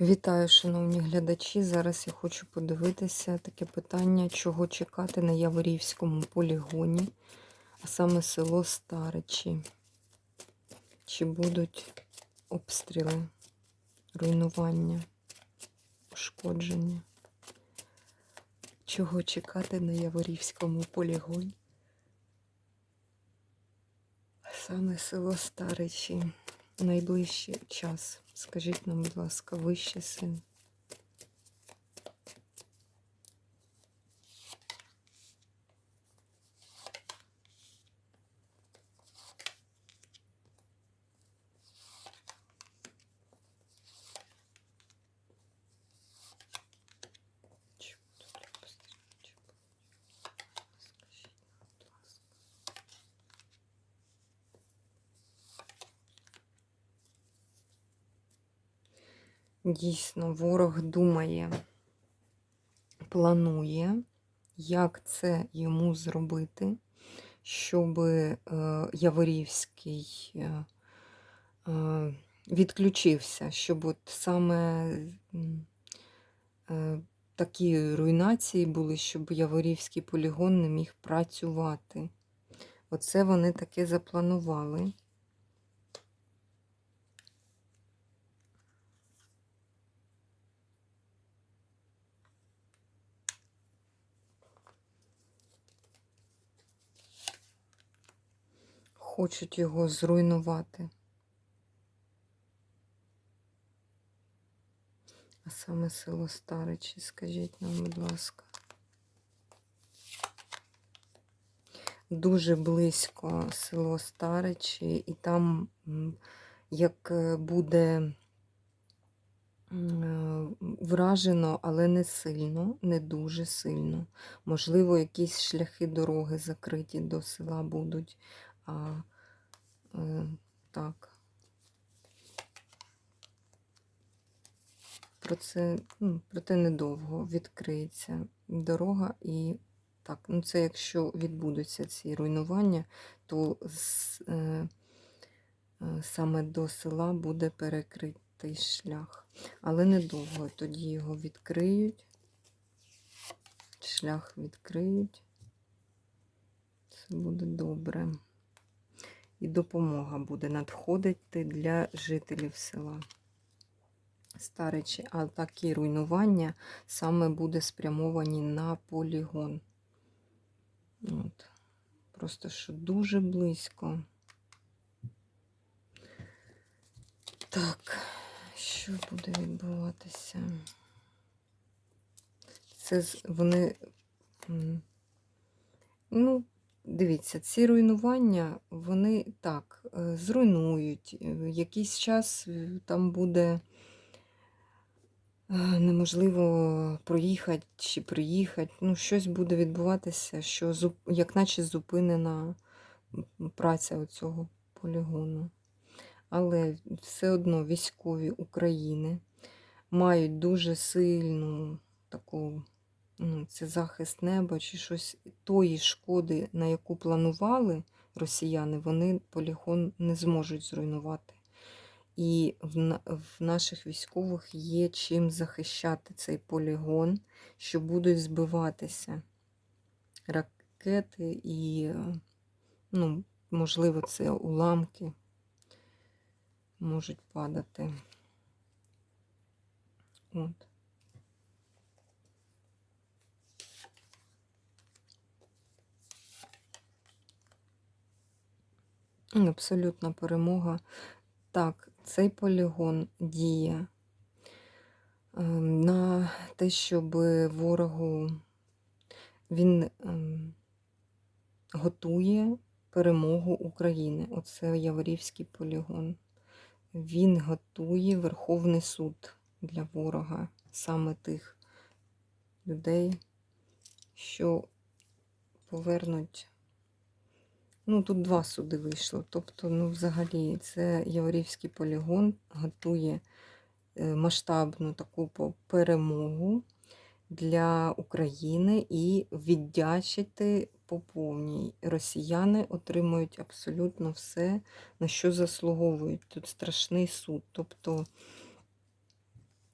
Вітаю, шановні глядачі. Зараз я хочу подивитися таке питання, чого чекати на Яворівському полігоні, а саме село Старичі. Чи будуть обстріли, руйнування, ушкодження? Чого чекати на Яворівському полігоні? А саме село Старичі. Найближчий час. Скажіть нам, будь ласка, вище син. Дійсно, ворог думає, планує, як це йому зробити, щоб е, Яворівський е, е, відключився, щоб от саме такі руйнації були, щоб Яворівський полігон не міг працювати. Оце вони таке запланували. Хочуть його зруйнувати. А саме село Старичі, скажіть нам, будь ласка. Дуже близько село Старичі, і там, як е, буде е, вражено, але не сильно, не дуже сильно. Можливо, якісь шляхи дороги закриті до села будуть. А, е, так. Про це, ну, проте недовго відкриється дорога і так, ну це якщо відбудуться ці руйнування, то з, е, е, саме до села буде перекритий шлях. Але недовго тоді його відкриють, шлях відкриють. Це буде добре. І допомога буде надходити для жителів села. Старичі, а такі руйнування саме буде спрямовані на полігон. От. Просто що дуже близько. Так, що буде відбуватися? Це вони. Ну, дивіться, ці руйнування, вони так, е, зруйнують. е, Якийсь час е, там буде неможливо проїхати чи приїхати. Ну, щось буде відбуватися, що як наче зупинена праця оцього полігону. Але все одно військові України мають дуже сильну таку, це захист неба чи щось тої шкоди, на яку планували росіяни, вони полігон не зможуть зруйнувати. І в, наших військових є чим захищати цей полігон, що будуть збиватися ракети і, ну, можливо, це уламки можуть падати. От. Абсолютна перемога. Так, цей полігон діє е, на те, щоб ворогу він ем, готує перемогу України. Оце Яворівський полігон. Він готує Верховний суд для ворога, саме тих людей, що повернуть. Ну, тут два суди вийшло. Тобто, ну, взагалі, це Яворівський полігон готує е, масштабну таку перемогу для України і віддячити по повній. Росіяни отримують абсолютно все, на що заслуговують. Тут страшний суд. Тобто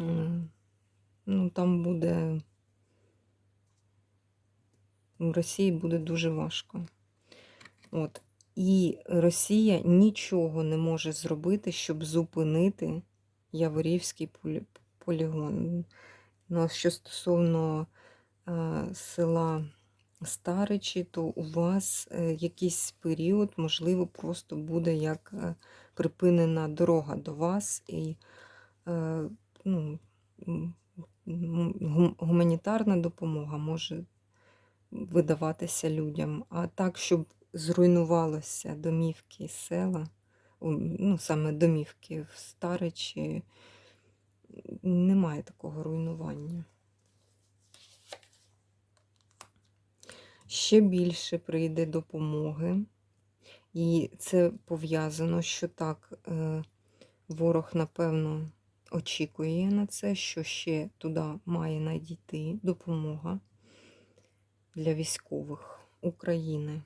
м, там буде у Росії буде дуже важко. От. І Росія нічого не може зробити, щоб зупинити Яворівський полі- полігон. Ну, а що стосовно е, села Старичі, то у вас е, якийсь період, можливо, просто буде як е, припинена дорога до вас, і е, ну, гуманітарна допомога може видаватися людям. А так, щоб зруйнувалося домівки і села, ну саме домівки в Старичі, немає такого руйнування. Ще більше прийде допомоги, і це пов'язано, що так е, ворог, напевно, очікує на це, що ще туди має надійти допомога для військових України.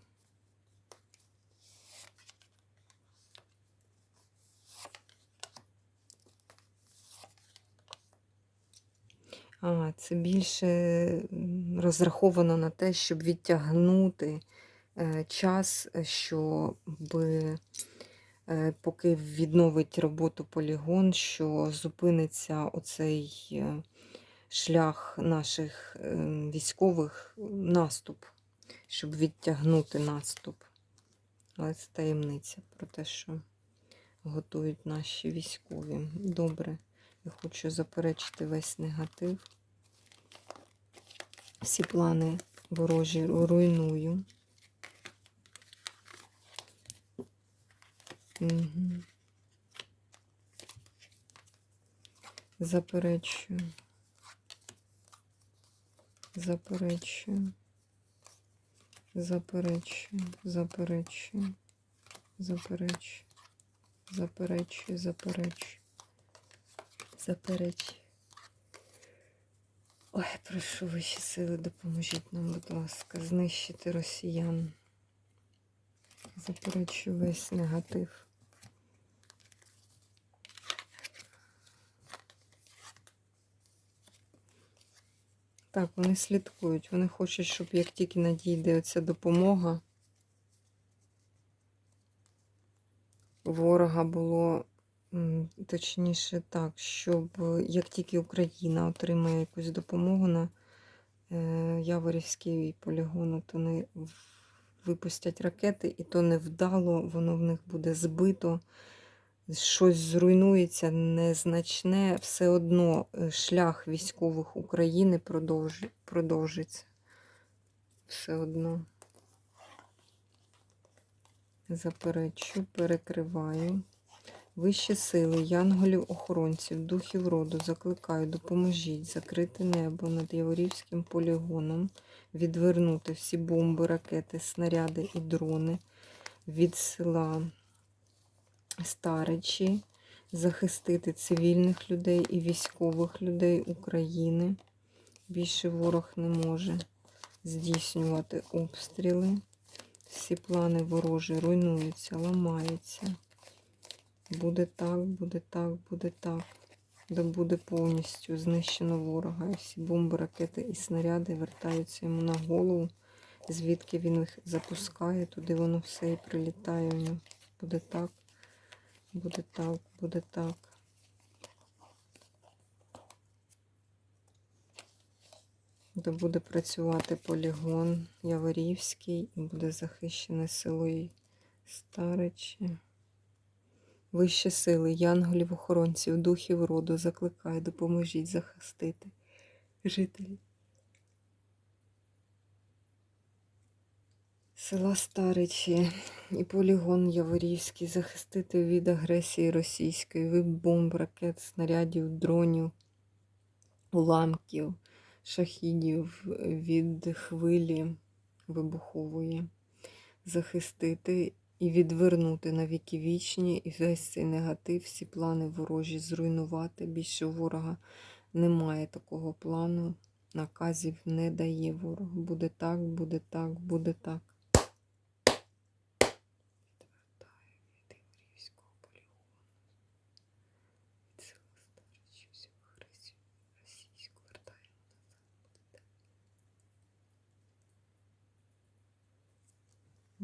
Це більше розраховано на те, щоб відтягнути е, час, е, щоб е, поки відновить роботу полігон, що зупиниться оцей шлях наших е, військових наступ, щоб відтягнути наступ. Але це таємниця про те, що готують наші військові. Добре. Я хочу заперечити весь негатив. Всі плани ворожі руйную. Угу. Заперечую. Заперечую. Заперечую. Заперечую. Заперечую. Заперечую. Заперечую. Заперечую. Ой, прошу вищі сили, допоможіть нам, будь ласка, знищити росіян. Заперечую весь негатив. Так, вони слідкують. Вони хочуть, щоб як тільки надійде оця допомога, ворога було точніше так, щоб як тільки Україна отримає якусь допомогу на е, Яворівський полігон, то вони випустять ракети, і то невдало, воно в них буде збито, щось зруйнується незначне, все одно е, шлях військових України продовжи- продовжиться. Все одно. Заперечу, перекриваю. Вищі сили, янголів, охоронців, духів роду закликаю, допоможіть закрити небо над Яворівським полігоном, відвернути всі бомби, ракети, снаряди і дрони від села Старичі, захистити цивільних людей і військових людей України. Більше ворог не може здійснювати обстріли. Всі плани ворожі руйнуються, ламаються. Буде так, буде так, буде так. Де буде повністю знищено ворога. Всі бомби, ракети і снаряди вертаються йому на голову. Звідки він їх запускає, туди воно все і прилітає. Буде так, буде так, буде так. Де буде працювати полігон Яворівський і буде захищене село Старичі. Вищі сили, янголів, охоронців, духів роду закликаю, допоможіть захистити жителів. Села Старичі і полігон Яворівський захистити від агресії російської, від бомб, ракет, снарядів, дронів, уламків, шахідів, від хвилі вибухової. Захистити і відвернути на віки вічні, і весь цей негатив, всі плани ворожі зруйнувати. Більше ворога немає такого плану. Наказів не дає ворог. Буде так, буде так, буде так. Відвертаю від Ігорівського полігону. Від села Старичі всю агресію російську вертаю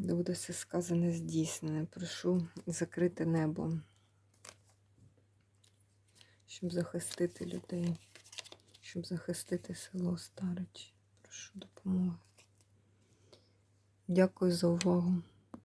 де буде все сказане здійснене. Прошу закрити небо, щоб захистити людей, щоб захистити село Старич. Прошу допомоги. Дякую за увагу.